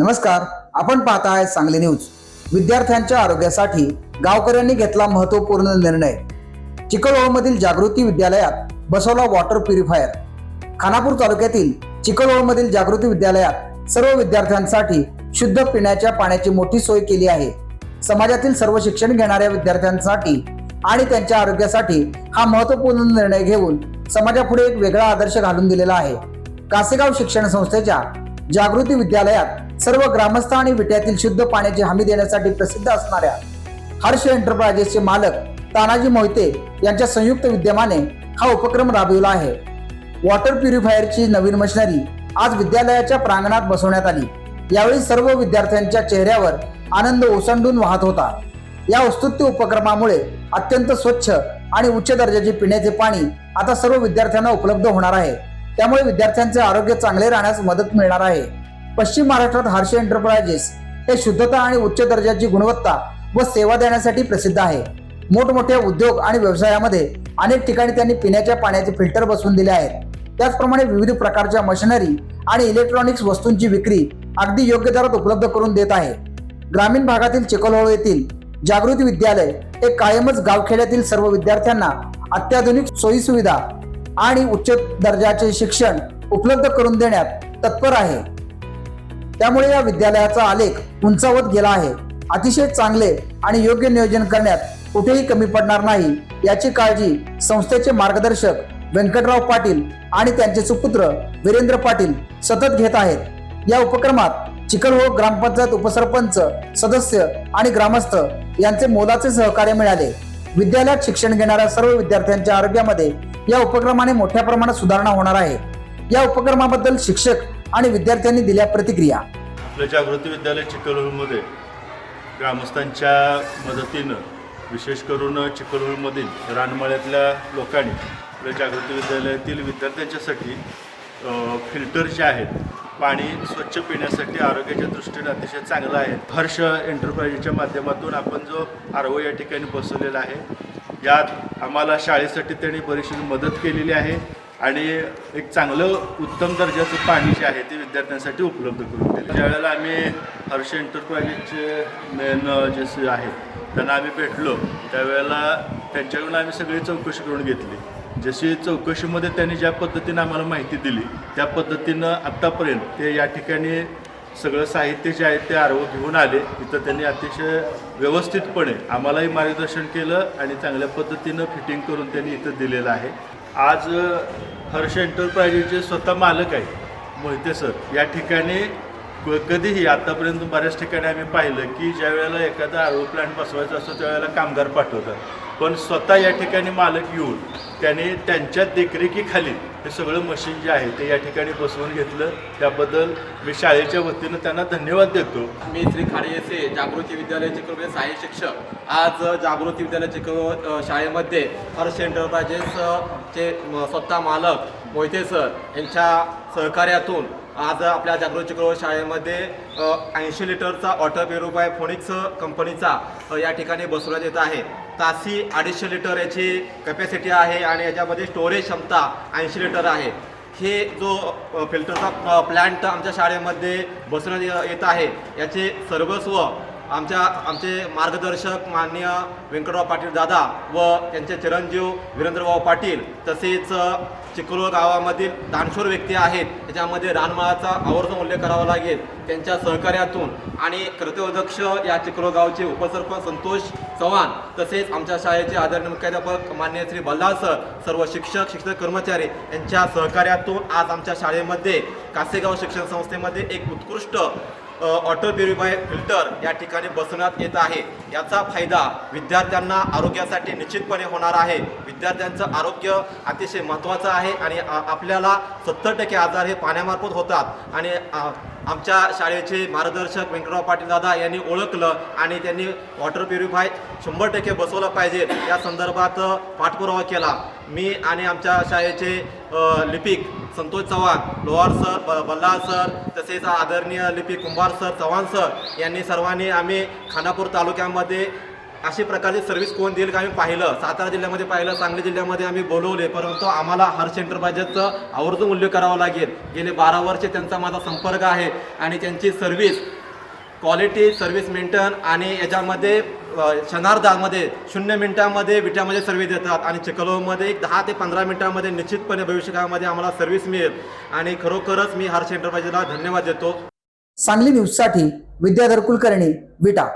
नमस्कार आपण पाहत आहात सांगली न्यूज. विद्यार्थ्यांच्या आरोग्यासाठी गावकऱ्यांनी घेतला महत्त्वपूर्ण निर्णय. चिकलहोळमधील जागृती विद्यालयात बसवला वॉटर प्युरिफायर खानापूर तालुक्यातील चिकलहोळमधील जागृती विद्यालयात सर्व विद्यार्थ्यांसाठी शुद्ध पिण्याच्या पाण्याची मोठी सोय केली आहे. समाजातील सर्व शिक्षण घेणाऱ्या विद्यार्थ्यांसाठी आणि त्यांच्या आरोग्यासाठी हा महत्त्वपूर्ण निर्णय घेऊन समाजापुढे एक वेगळा आदर्श घालून दिलेला आहे. कासेगाव शिक्षण संस्थेच्या जागृती विद्यालयात सर्व ग्रामस्थ आणि विट्यातील शुद्ध पाण्याची हमी देण्यासाठी प्रसिद्ध असणाऱ्या हर्ष एंटरप्राइजेसचे मालक तानाजी मोहिते यांच्या संयुक्त विद्यमाने हा उपक्रम राबविला आहे. वॉटर प्युरिफायरची नवीन मशिनरी आज विद्यालयाच्या प्रांगणात बसवण्यात आली. यावेळी सर्व विद्यार्थ्यांच्या चेहऱ्यावर आनंद ओसंडून वाहत होता. या औस्तुत्य उपक्रमामुळे अत्यंत स्वच्छ आणि उच्च दर्जाचे पिण्याचे पाणी आता सर्व विद्यार्थ्यांना उपलब्ध होणार आहे. त्यामुळे विद्यार्थ्यांचे आरोग्य चांगले राहण्यास मदत मिळणार आहे. पश्चिम महाराष्ट्रात हर्ष एंटरप्राइजेस हे शुद्धता आणि उच्च दर्जाची गुणवत्ता व सेवा देण्यासाठी प्रसिद्ध आहे. मोठमोठ्या उद्योग आणि व्यवसायामध्ये अनेक ठिकाणी त्यांनी पिण्याच्या पाण्याचे फिल्टर बसवून दिले आहेत. त्याचप्रमाणे विविध प्रकारच्या मशिनरी आणि इलेक्ट्रॉनिक्स वस्तूंची विक्री अगदी योग्य दरात उपलब्ध करून देत आहे. ग्रामीण भागातील चिखलहोळ येथील जागृती विद्यालय हे कायमच गावखेड्यातील सर्व विद्यार्थ्यांना अत्याधुनिक सोयीसुविधा आणि उच्च दर्जाचे शिक्षण उपलब्ध करून देण्यात तत्पर आहे. त्यामुळे या विद्यालयाचा आलेख उंचावत गेला आहे. अतिशय चांगले आणि योग्य नियोजन करण्यात कुठेही कमी पडणार नाही याची काळजी संस्थेचे मार्गदर्शक व्यंकटराव पाटील आणि त्यांचे सुपुत्र वीरेंद्र पाटील सतत घेत आहेत. या उपक्रमात चिखलहो ग्रामपंचायत उपसरपंच सदस्य आणि ग्रामस्थ यांचे मोलाचे सहकार्य मिळाले. विद्यालयात शिक्षण घेणाऱ्या सर्व विद्यार्थ्यांच्या आरोग्यामध्ये या उपक्रमाने मोठ्या प्रमाणात सुधारणा होणार आहे. या उपक्रमाबद्दल शिक्षक आणि विद्यार्थ्यांनी दिल्या प्रतिक्रिया. आपल्या जागृती विद्यालय चिखलहूळमध्ये ग्रामस्थांच्या मदतीनं विशेष करून चिखलहूळमधील रानमाळ्यातल्या लोकांनी आपल्या जागृती विद्यालयातील विद्यार्थ्यांच्यासाठी फिल्टर जे आहेत पाणी स्वच्छ पिण्यासाठी आरोग्याच्या दृष्टीने अतिशय चांगलं आहे. हर्ष एंटरप्राइजेसच्या माध्यमातून आपण जो आर या ठिकाणी बसवलेला आहे यात आम्हाला शाळेसाठी त्यांनी बरीचशी मदत केलेली आहे. आणि एक चांगलं उत्तम दर्जाचं पाणी जे आहे ते विद्यार्थ्यांसाठी उपलब्ध करून दिलं. ज्यावेळेला आम्ही हर्ष एंटरप्राइजेसचे मेन जे आहेत त्यांना आम्ही भेटलो त्यावेळेला त्यांच्याकडून आम्ही सगळी चौकशी करून घेतली. जशी चौकशीमध्ये त्यांनी ज्या पद्धतीनं आम्हाला माहिती दिली त्या पद्धतीनं आत्तापर्यंत ते या ठिकाणी सगळं साहित्य जे आहे ते आरव घेऊन आले. इथं त्यांनी अतिशय व्यवस्थितपणे आम्हालाही मार्गदर्शन केलं आणि चांगल्या पद्धतीनं फिटिंग करून त्यांनी इथं दिलेलं आहे. आज हर्ष एंटरप्राइजेसचे स्वतः मालक आहेत मोहिते सर. या ठिकाणी क- कधीही आतापर्यंत बऱ्याच ठिकाणी आम्ही पाहिलं की ज्या वेळेला एखादा आरो प्लांट बसवायचा असतो त्यावेळेला कामगार पाठवतात. पण स्वतः या ठिकाणी मालक येऊन त्याने त्यांच्या देखरेखीखाली हे सगळं मशीन जे आहे ते या ठिकाणी बसवून घेतलं. त्याबद्दल मी शाळेच्या वतीनं त्यांना धन्यवाद देतो. मी श्री खाडे जागृती विद्यालय कृपया सहाय्य शिक्षक. आज जागृती विद्यालय चिखल शाळेमध्ये हर्ष एंटरप्राइजेस चे स्वतः मालक मोहिते सर यांच्या सहकार्यातून आज आपल्या जागृत चिखल शाळेमध्ये ऐंशी लिटरचा ऑटो प्युरिफाय फोनिक्स कंपनीचा या ठिकाणी बसवण्यात येत आहे. तासी अडीचशे लिटर याची कॅपॅसिटी आहे आणि याच्यामध्ये स्टोरेज क्षमता ऐंशी लिटर आहे. हे जो फिल्टरचा प्लॅन्ट आमच्या शाळेमध्ये बसवण्यात ये- येत आहे याचे सर्वस्व आमच्या आमचे मार्गदर्शक माननीय व्यंकटराव पाटील दादा व त्यांचे चिरंजीव वीरेंद्रभाऊ पाटील तसेच चिखलोळ गावामधील दानशूर व्यक्ती आहेत. त्याच्यामध्ये रानमाळाचा आवर्जून उल्लेख करावा लागेल. त्यांच्या सहकार्यातून आणि कर्तव्यदक्ष या चिखलोगावचे उपसरपंच संतोष चव्हाण तसेच आमच्या शाळेचे आदरणीय मुख्याध्यापक मान्य श्री बल्लाळ सर सर्व शिक्षक शिक्षक कर्मचारी यांच्या सहकार्यातून आज आमच्या शाळेमध्ये कासेगाव शिक्षण संस्थेमध्ये एक उत्कृष्ट ऑटो प्युरिफाय फिल्टर या ठिकाणी बसवण्यात येत आहे. याचा फायदा विद्यार्थ्यांना आरोग्यासाठी निश्चितपणे होणार आहे. विद्यार्थ्यांचं आरोग्य अतिशय महत्त्वाचं आहे आणि आपल्याला सत्तर टक्के आजार हे पाण्यामार्फत होतात आणि आमच्या शाळेचे मार्गदर्शक व्यंकटराव पाटील दादा यांनी ओळखलं आणि त्यांनी वॉटर प्युरिफाय शंभर टक्के बसवलं पाहिजे. या संदर्भात पाठपुरावा केला. मी आणि आमच्या शाळेचे लिपिक संतोष चव्हाण लोहार सर ब- बल्लाळ सर तसेच आदरणीय लिपिक कुंभार सर चव्हाण सर यांनी सर्वांनी आम्ही खानापूर तालुक्यामध्ये अशी प्रकारची सर्व्हिस कोण देईल का आम्ही पाहिलं. सातारा जिल्ह्यामध्ये पाहिलं सांगली जिल्ह्यामध्ये आम्ही बोलवले. परंतु आम्हाला हर्ष एंटरप्राइजेसचं आवर्जून मूल्य करावं लागेल. गेले बारा वर्षे त्यांचा माझा संपर्क आहे आणि त्यांची सर्व्हिस क्वालिटी सर्व्हिस मेंटेन आणि याच्यामध्ये अ, शून्य मिनिटामध्ये विट्यामध्ये सर्व्हिस देतात. आणि चिखलोमध्ये एक दहा ते पंधरा मिनिटामध्ये निश्चितपणे भविष्यकाळामध्ये आम्हाला सर्व्हिस मिळेल. आणि खरोखरच मी हर्ष एंटरप्राइजेसला धन्यवाद देतो. सांगली न्यूजसाठी विद्याधर कुलकर्णी विटा.